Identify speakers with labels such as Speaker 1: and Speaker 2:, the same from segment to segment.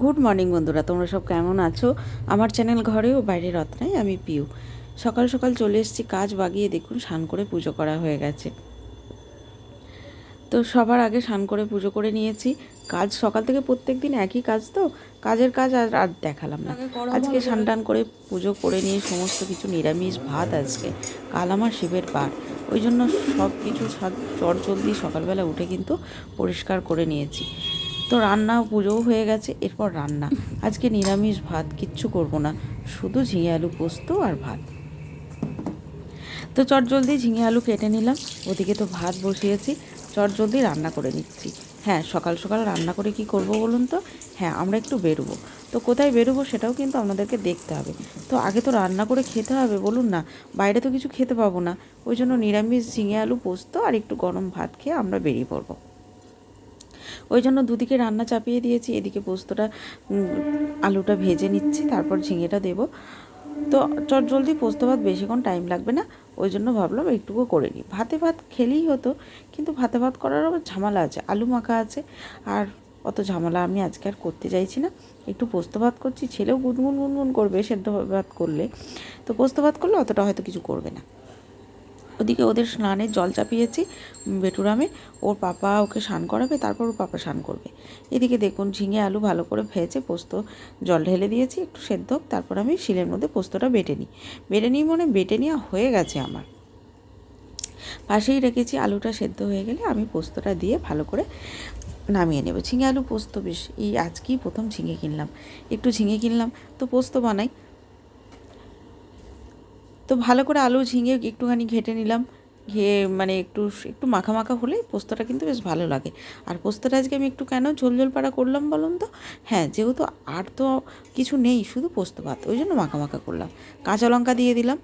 Speaker 1: Good morning বন্ধুরা। তোমরা সব কেমন আছো? আমার চ্যানেল ঘরে ও বাইরে রত্নায় আমি পিউ। সকাল সকাল চলে এসেছি কাজ বাগিয়ে দেখুন স্নান করে পুজো করা হয়ে গেছে। তো সবার আগে স্নান করে পুজো করে নিয়েছি। কাজ সকাল থেকে প্রত্যেক দিন একই কাজ তো? কাজের কাজ আর আর দেখালাম না। আজকে স্নান টান করে পুজো করে নিয়ে সমস্ত কিছু নিরামিষ ভাত আজকে। কাল আমার শিবের বার। ওই জন্য সব কিছু চট জলদি সকালবেলা উঠে কিন্তু পরিষ্কার করে নিয়েছি। তো রান্না, পুজোও হয়ে গেছে, এরপর রান্না। আজকে নিরামিষ ভাত, কিচ্ছু করব না। শুধু ঝিঙে আলু পোস্ত আর ভাত। তো চট জলদি ঝিঙে আলু কেটে নিলাম। ওদিকে তো ভাত বসিয়েছি। চট জলদি রান্না করে নিচ্ছি। হ্যাঁ সকাল সকাল রান্না করে কি করব বলুন তো? হ্যাঁ আমরা একটু বেরোবো। তো কোথায় বেরোবো সেটাও কিন্তু আপনাদেরকে দেখতে হবে। তো আগে তো রান্না করে খেতে হবে, বলুন না। বাইরে তো কিছু খেতে পাবো না। ওই জন্য নিরামিষ ঝিঙে আলু পোস্ত আর একটু গরম ভাত খেয়ে আমরা বেরিয়ে পড়ব। ওই জন্য দুদিকে রান্না চাপিয়ে দিয়েছি, এদিকে পোস্তটা আলুটা ভেজে নিচ্ছি, তারপর ঝিঙেটা দেব। তো চট জলদি পোস্ত ভাত বেশিক্ষণ টাইম লাগবে না, ওই জন্য ভাবলাম একটুকু করে নিই। ভাতে ভাত খেলেই হতো, কিন্তু ভাতে ভাত করার আবার ঝামেলা আছে, আলু মাখা আছে, আর অত ঝামেলা আমি আজকে আর করতে চাইছি না। একটু পোস্ত ভাত করছি, ছেলেও গুনগুন গুনগুন করবে সেদ্ধ ভাত করলে, তো পোস্ত ভাত করলে অতটা হয়তো কিছু করবে না। ওদিকে ওদের স্নানের জল চাপিয়েছি বেটুরামে। ওর পাপা ওকে স্নান করাবে, তারপর ওর পাপা স্নান করবে। এদিকে দেখুন, ঝিঙে আলু ভালো করে ভেজে পোস্ত জল ঢেলে দিয়েছি, একটু সেদ্ধ তারপর আমি শিলের মধ্যে পোস্তটা বেটে নিই। বেটে নিই মানে বেটে নেওয়া হয়ে গেছে আমার। পাশেই রেখেছি আলুটা সেদ্ধ হয়ে গেলে আমি পোস্তটা দিয়ে ভালো করে নামিয়ে নেব। ঝিঙে আলু পোস্ত বেশ, এই আজকেই প্রথম ঝিঙে কিনলাম। একটু ঝিঙে কিনলাম, তো পোস্ত বানাই। তো ভালো করে আলু ঝিঙে একটুখানি ঘেটে নিলাম। ঘিয়ে মানে একটু একটু মাখা মাখা হলে পোস্তটা কিন্তু বেশ ভালো লাগে। আর পোস্তটা আজকে আমি একটু কেন ঝোল ঝোল পাড়া করলাম বলুন তো? হ্যাঁ যেহেতু আর তো কিছু নেই, শুধু পোস্ত ভাত, ওই জন্য মাখা মাখা করলাম। কাঁচা লঙ্কা দিয়ে দিলাম,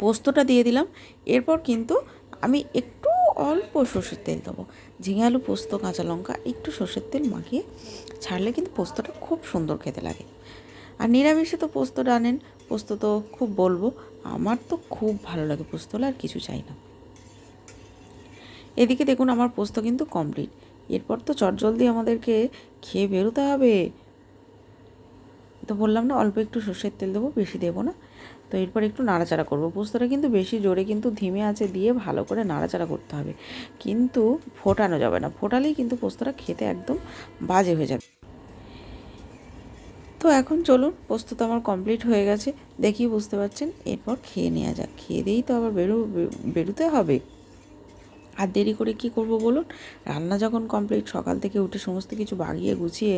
Speaker 1: পোস্তটা দিয়ে দিলাম। এরপর কিন্তু আমি একটু অল্প সর্ষের তেল দেবো। ঝিঙে আলু, পোস্ত, কাঁচা লঙ্কা একটু সর্ষের তেল মাখিয়ে ছাড়লে কিন্তু পোস্তটা খুব সুন্দর খেতে লাগে। আর নিরামিষে তো পোস্ত আনেন, পোস্ত তো খুব বলব। আমার তো খুব ভালো লাগে পোস্ত আর কিছু চাই না। এদিকে দেখুন আমার পোস্ত কিন্তু কমপ্লিট এরপর তো চটজলদি আমাদেরকে খেয়ে বেরোতে হবে। তো বললাম না, অল্প একটু সর্ষের তেল দেবো, বেশি দেবো না। তো এরপর একটু নাড়াচাড়া করব। পোস্তটা কিন্তু বেশি জোরে কিন্তু ধিমে আছে, দিয়ে ভালো করে নাড়াচাড়া করতে হবে। কিন্তু ফোটানো যাবে না। ফোটালেই কিন্তু পোস্তটা খেতে একদম বাজে হয়ে যাবে। তো এখন চলুন, পোস্ত তো আমার কমপ্লিট হয়ে গেছে। দেখি বুঝতে পারছেন? এরপর খেয়ে নেওয়া যাক। খেয়ে দিয়েই তো আবার বেরো বেরোতে হবে। আর দেরি করে কি করব বলুন? রান্না যখন কমপ্লিট সকাল থেকে উঠে সমস্ত কিছু বাগিয়ে গুছিয়ে,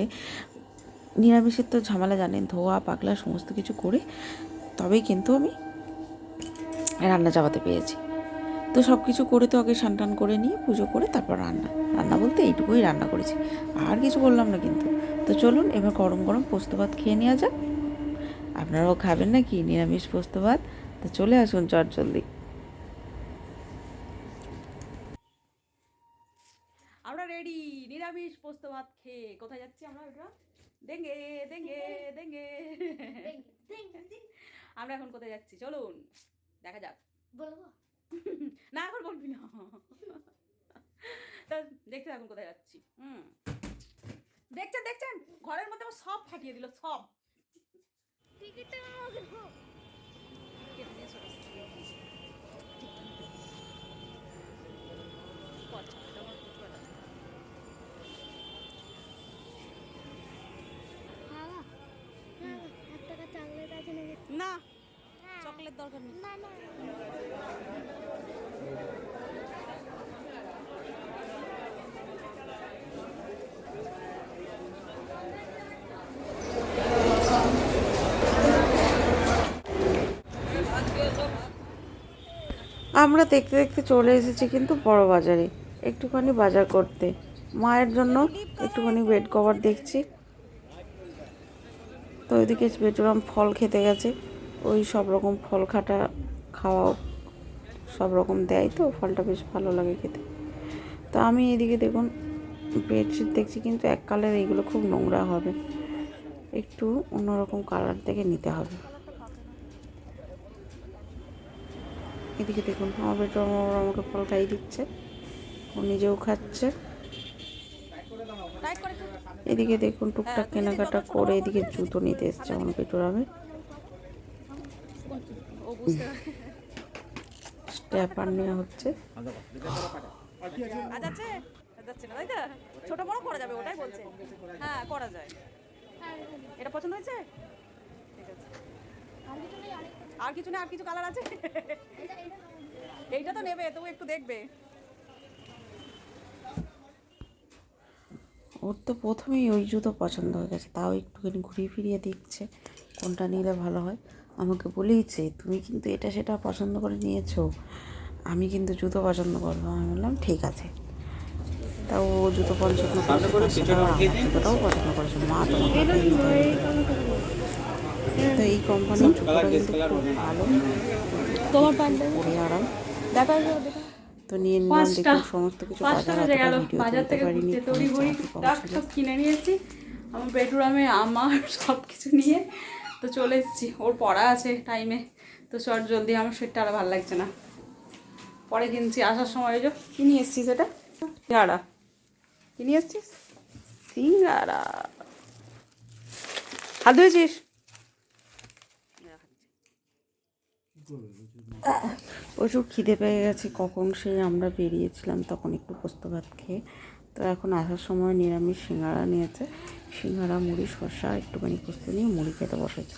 Speaker 1: নিরামিষের তো ঝামেলা জানেন, ধোয়া পাকলা সমস্ত কিছু করে তবেই কিন্তু আমি রান্না চাপাতে পেরেছি। তো সব কিছু করে তো আগে স্নান টান করে নিয়ে পুজো করে তারপর রান্না। রান্না বলতে এইটুকুই রান্না করেছি। আর কিছু বললাম না কিন্তু। তো চলুন এবার গরম গরম পোস্ত ভাত খেয়ে নেওয়া যাক। আপনারাও খাবেন নাকি? নিরামিষ পোস্ত ভাত? তো চলে আসুন চট জলদি
Speaker 2: আমরা রেডি। নিরামিষ পোস্ত ভাত খেয়ে। কোথায় যাচ্ছি আমরা ওটা? দেঙ্গে দেঙ্গে দেঙ্গে। আমরা এখন কোথায় যাচ্ছি? চলুন দেখা যাক।
Speaker 3: বলব?
Speaker 2: না এখন বলবি না। তা দেখতে থাকুন কোথায় যাচ্ছি। হুম। দেখছেন দেখছেন? ঘরের মধ্যে আমার সব ফাটিয়ে দিল সব।
Speaker 3: টিকিটটা। বাবা হ্যাঁ
Speaker 2: না
Speaker 3: না
Speaker 2: চকলেট দরকার নেই।
Speaker 3: না না।
Speaker 1: আমরা দেখতে দেখতে চলে এসেছি কিন্তু বড় বাজারে, একটুখানি বাজার করতে। মায়ের জন্য একটুখানি বেড কভার দেখছি। তো ওইদিকে বেটুরাম ফল খেতে গেছে, ওই সব রকম ফল খাটা খাওয়া সব রকম দেয় তো, ফলটা বেশ ভালো লাগে খেতে। তো আমি এদিকে দেখুন বেডশিট দেখছি কিন্তু এক কালার এইগুলো খুব নোংরা হবে। একটু অন্যরকম কালার দেখে নিতে হবে। এদিকে দেখুন, আমার বেটা আমাকে ফল খাইয়ে দিচ্ছে। ও নিজেও খাচ্ছে। এদিকে দেখুন, টুকটাক কেনাকাটা করে এদিকে জুতো নিতে এসছে আমার
Speaker 2: ও বুঝতে
Speaker 1: স্ট্যাপার নেওয়া হচ্ছে।
Speaker 2: তো? ছোট বড় করা যাবে ওটাই বলছে। হ্যাঁ করা যায়। এটা পছন্দ হয়েছে? আর কিছু না আর কিছু কালার আছে? এইটা তো নেবে তবু একটু দেখবে।
Speaker 1: ওর তো প্রথমেই ওই জুতো পছন্দ হয়ে গেছে তাও একটুখানি ঘুরিয়ে ফিরিয়ে দেখছে কোনটা নিলে ভালো হয়? আমাকে বলেইছে তুমি কিন্তু এটা সেটা পছন্দ করে নিয়েছো আমি কিন্তু জুতো পছন্দ করব। আমি বললাম ঠিক আছে। তাও ও জুতো পছন্দ করেছে জুতোটাও পছন্দ করেছে মা। তো এই কোম্পানির জুতোটা কিন্তু খুব ভালো।
Speaker 3: তোমার
Speaker 1: পরে আরাম।
Speaker 3: দেখা
Speaker 1: তো নিয়ে নিলাম দেখুন সমস্ত কিছু বাজার
Speaker 2: থেকে
Speaker 1: পারিনি
Speaker 2: তড়ি কিনে নিয়েছি। আমার বেডরুমে আমার সব কিছু নিয়ে তো চলে এসেছি। ওর পড়া আছে টাইমে তো চট জলদি, আমার শরীরটা আর ভালো লাগছে না। পরে কিনছি, আসার সময় যে কি নিয়ে এসছিস এটা? সিঙ্গাড়া কি নিয়ে এসছিস? সিঙ্গাড়া হাত ধুয়েছিস?
Speaker 1: প্রচুর খিদে পেয়ে গেছে, কখন সেই আমরা বেরিয়েছিলাম, তখন একটু পোস্ত ভাত খেয়ে। তো এখন আসার সময় নিরামিষ সিঙ্গাড়া নিয়েছে। সিঙ্গাড়া মুড়ি, শসা, একটুখানি পোস্ত নিয়ে মুড়ি খেতে বসেছে।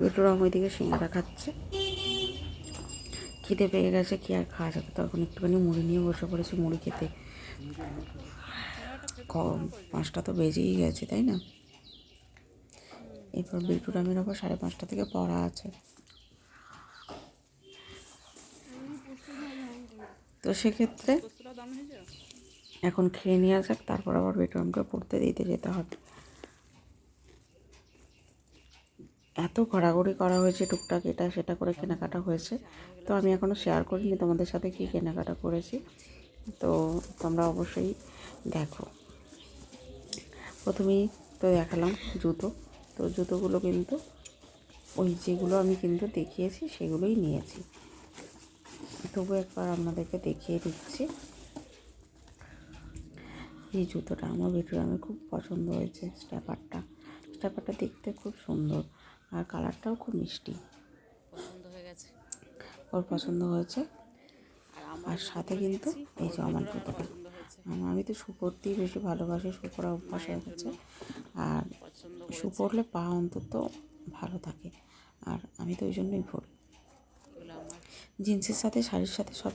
Speaker 1: বেটুরাম ওইদিকে সিঙ্গাড়া খাচ্ছে। খিদে পেয়ে গেছে, কি আর খাওয়া যাবে? তখন একটুখানি মুড়ি নিয়ে বসে পড়েছে, মুড়ি খেতে। পাঁচটা তো বেজেই গেছে, তাই না? এরপর বেটুরামের আবার সাড়ে পাঁচটা থেকে পড়া আছে। তো সেক্ষেত্রে এখন খেয়ে নিয়ে যাক, তারপর আবার বেডরুমকে পড়তে দিতে যেতে হবে। এত ঘোরাঘুরি করা হয়েছে টুকটাক এটা সেটা করে কেনাকাটা হয়েছে। তো আমি এখনও শেয়ার করিনি তোমাদের সাথে কী কেনাকাটা করেছি। তো তোমরা অবশ্যই দেখো। প্রথমেই তো দেখালাম জুতো। তো জুতোগুলো কিন্তু ওই যেগুলো আমি কিন্তু দেখিয়েছি সেগুলোই নিয়েছি। তবু একবার আপনাদেরকে দেখিয়ে দিচ্ছি। এই জুতোটা আমার বেডরুমে খুব পছন্দ হয়েছে স্ট্যাপারটা। স্ট্যাপারটা দেখতে খুব সুন্দর আর কালারটাও খুব মিষ্টি।
Speaker 2: পছন্দ হয়ে গেছে।
Speaker 1: ওর পছন্দ হয়েছে। আর সাথে কিন্তু এই যে আমার জুতোটা। আমি তো শু পরতেই বেশি ভালোবাসি শু পরা অভ্যাস হয়ে গেছে। আর শু পরলে পা অন্তত ভালো থাকে। আর আমি তো ওই জন্যই পরি জিন্সের সাথে শাড়ির সাথে সব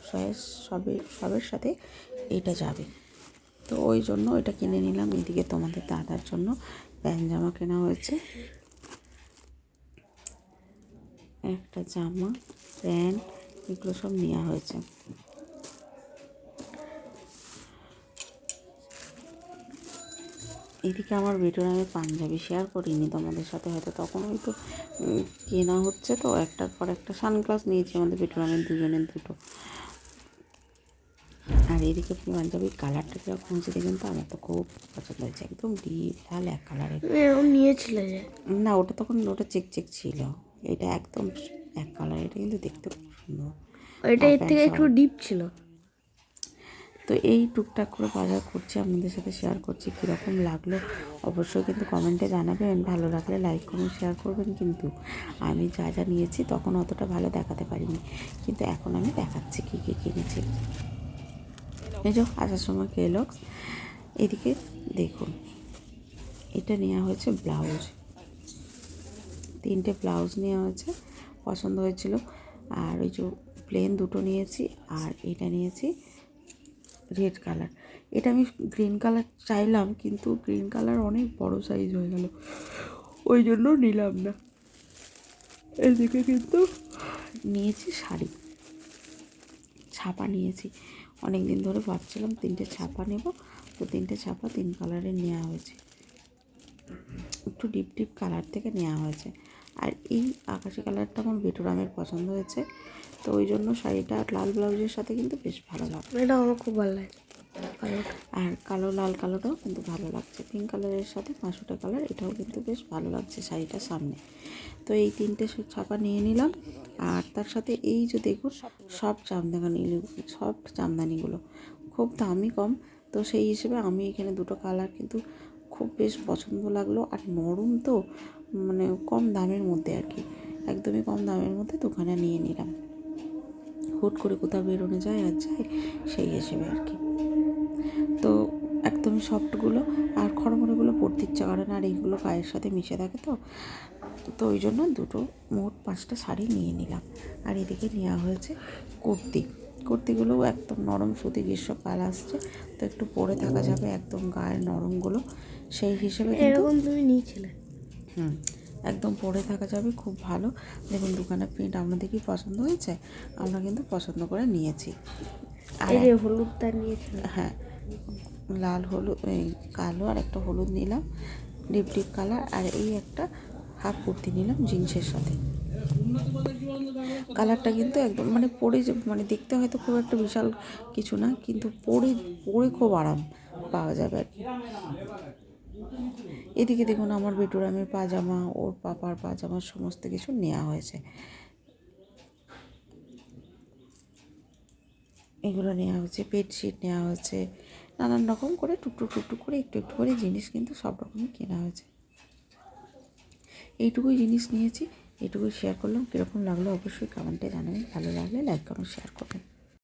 Speaker 1: সবের সবের সাথে এটা যাবে। তো ওই জন্য ওইটা কিনে নিলাম এদিকে তোমাদের দাদার জন্য। প্যান্ট জামা কেনা হয়েছে। একটা জামা, প্যান্ট, এগুলো সব নেওয়া হয়েছে। এদিকে আমার ভিডিওর আমি পাঞ্জাবি শেয়ার করিনি তোমাদের সাথে, হয়তো তখন ওই তো কেনা হচ্ছে তো, একটার পর একটা সানগ্লাস নিয়েছি আমাদের ভিডিওর দুজনের দুটো। এদিকে পাঞ্জাবির কালারটা কীরকম হয়েছে দেখুন তো আমার তো খুব পছন্দ হয়েছে। একদম ডিপ লাল এক কালারের
Speaker 3: নিয়েছিলে যে?
Speaker 1: না ওটা তখন ওটা চেক চেক ছিল। এটা একদম এক কালার এটা কিন্তু দেখতে খুব সুন্দর।
Speaker 3: এটা এর থেকে একটু ডিপ ছিল।
Speaker 1: তো এই টুকটাক করে বাজার করছি আপনাদের সাথে শেয়ার করছি কীরকম লাগল অবশ্যই কিন্তু কমেন্টে জানাবেন। ভালো লাগলে লাইক কমেন্ট শেয়ার করবেন কিন্তু আমি যা যা নিয়েছি তখন অতটা ভালো দেখাতে পারিনি। কিন্তু এখন আমি দেখাচ্ছি কী কী কিনেছি। এই যে আসার সময় কেলক্স এদিকে দেখুন, এটা নেওয়া হয়েছে ব্লাউজ। তিনটে ব্লাউজ নেওয়া হয়েছে, পছন্দ হয়েছিল। আর ওই যে প্লেন দুটো নিয়েছি, আর এটা নিয়েছি রেড কালার এটা আমি গ্রিন কালার চাইলাম, কিন্তু গ্রিন কালার অনেক বড় সাইজ হয়ে গেল। ওই জন্য নিলাম না। এদিকে কিন্তু নিয়েছি শাড়ি। ছাপা নিয়েছি। অনেক দিন ধরে ভাবছিলাম তিনটে ছাপা নেব, তো তিনটে ছাপা তিন কালারের নেওয়া হয়েছে। একটু ডিপ ডিপ কালার থেকে নেওয়া হয়েছে। আর এই আকাশি কালারটা আমার বেটুরামের পছন্দ হয়েছে, তো ওই জন্য শাড়িটা লাল ব্লাউজের সাথে কিন্তু বেশ ভালো লাগে।
Speaker 3: এটা আমার খুব ভালো লাগে।
Speaker 1: আর কালো, লাল কালোটাও কিন্তু ভালো লাগছে। পিঙ্ক কালারের সাথে পাঁচশোটা কালার, এটাও কিন্তু বেশ ভালো লাগছে শাড়িটার সামনে। তো এই তিনটে ছাপা নিয়ে নিলাম। আর তার সাথে এই যে দেখুন, সব জামদানি সব জামদানিগুলো খুব দামি কম। তো সেই হিসেবে আমি এখানে দুটো কালার কিন্তু খুব বেশ পছন্দ লাগল। আর নরম তো মানে কম দামের মধ্যে আর কি। একদমই কম দামের মধ্যে দোকানে নিয়ে নিলাম। হুট করে কোথাও বেরোনো যায় আর যায়, সেই হিসেবে আর কি। তো একদমই সফটগুলো আর খড়মড়েগুলো পড়তে ইচ্ছা করে না আর এইগুলো গায়ের সাথে মিশে থাকে তো। তো ওই জন্য দুটো মোট পাঁচটা শাড়ি নিয়ে নিলাম। আর এদিকে নেওয়া হয়েছে কুর্তি। কুর্তিগুলোও একদম নরম সুতি গ্রীষ্মকাল আসছে তো একটু পরে থাকা যাবে একদম গায়ের নরমগুলো। সেই হিসেবে
Speaker 3: এরকম তুমি নিয়েছিলে?
Speaker 1: হুম একদম পরে থাকা যাবে খুব ভালো। দেখুন দোকানের প্রিন্ট আপনাদের কি পছন্দ হয়েছে আমরা কিন্তু পছন্দ করে নিয়েছি। আর
Speaker 3: হলুদটা নিয়েছিলে?
Speaker 1: হ্যাঁ লাল হলুদ, এই কালো আর একটা হলুদ নিলাম, ডিপ ডিপ কালার, আর এই একটা হাফ কুর্তি নিলাম জিন্সের সাথে। কালারটা কিন্তু একদম মানে পরে মানে দেখতে হয়তো খুব একটা বিশাল কিছু না, কিন্তু পরে পরে খুব আরাম পাওয়া যাবে। আর কি এদিকে দেখুন আমার বেটুরামের পাজামা, ওর পাপার পাজামা, সমস্ত কিছু নেওয়া হয়েছে। এগুলো নেওয়া হয়েছে, বেডশিট নেওয়া হয়েছে নানান রকম করে টুকটুক টুকটুক করে একটু একটু করে জিনিস কিন্তু সব রকমই কেনা হয়েছে। এইটুকুই জিনিস নিয়েছি, এইটুকুই শেয়ার করলাম। কীরকম লাগল অবশ্যই কমেন্টে জানাবেন। ভালো লাগলে লাইক কমেন্ট শেয়ার করবেন।